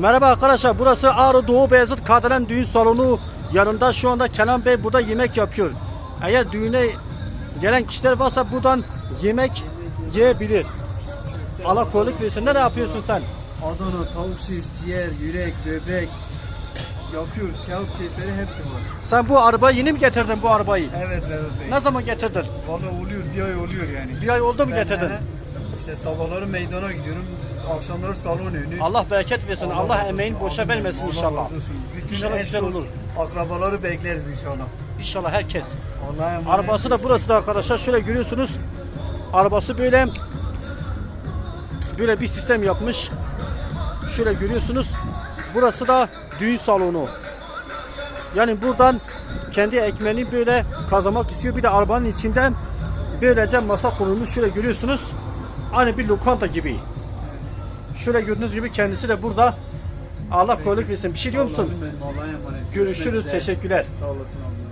Merhaba arkadaşlar burası Ağrı Doğu Beyazıt Kardelen Düğün Salonu yanında şu anda Kenan Bey burada yemek yapıyor. Eğer düğüne gelen kişiler varsa buradan yemek yiyebilir. Allah versin. Ne yapıyorsun sen? Adana, tavuk şiş, ciğer, yürek, böbrek yapıyoruz. Kebap çeşitleri hepsi var. Sen bu arabayı yeni mi getirdin bu arabayı? Evet Vedat Bey. Ne zaman getirdin? Vallahi oluyor, bir ay oluyor yani. Bir ay oldu mu Ben, getirdin? he, İşte sabahları meydana gidiyorum. Akşamları salon önü. Allah bereket versin. Allah, olsun. emeğin boşa vermesin Allah inşallah. olsun. Bütün İnşallah güzel olur. Akrabaları bekleriz inşallah. İnşallah herkes. Allah'a. Arabası da burası da arkadaşlar. Şöyle görüyorsunuz. Arabası böyle böyle bir sistem yapmış. Şöyle görüyorsunuz. Burası da düğün salonu. Yani buradan kendi ekmeğini böyle kazanmak istiyor. Bir de arabanın içinden böylece masa kurulmuş. Şöyle görüyorsunuz. Aynı bir lokanta gibi. Şöyle gördüğünüz gibi kendisi de burada. Allah kolaylık versin. Bir şey diyor musun? Allah'ım benim, Allah'a emanet. Görüşürüz. Üzere. Teşekkürler. Sağ olasın.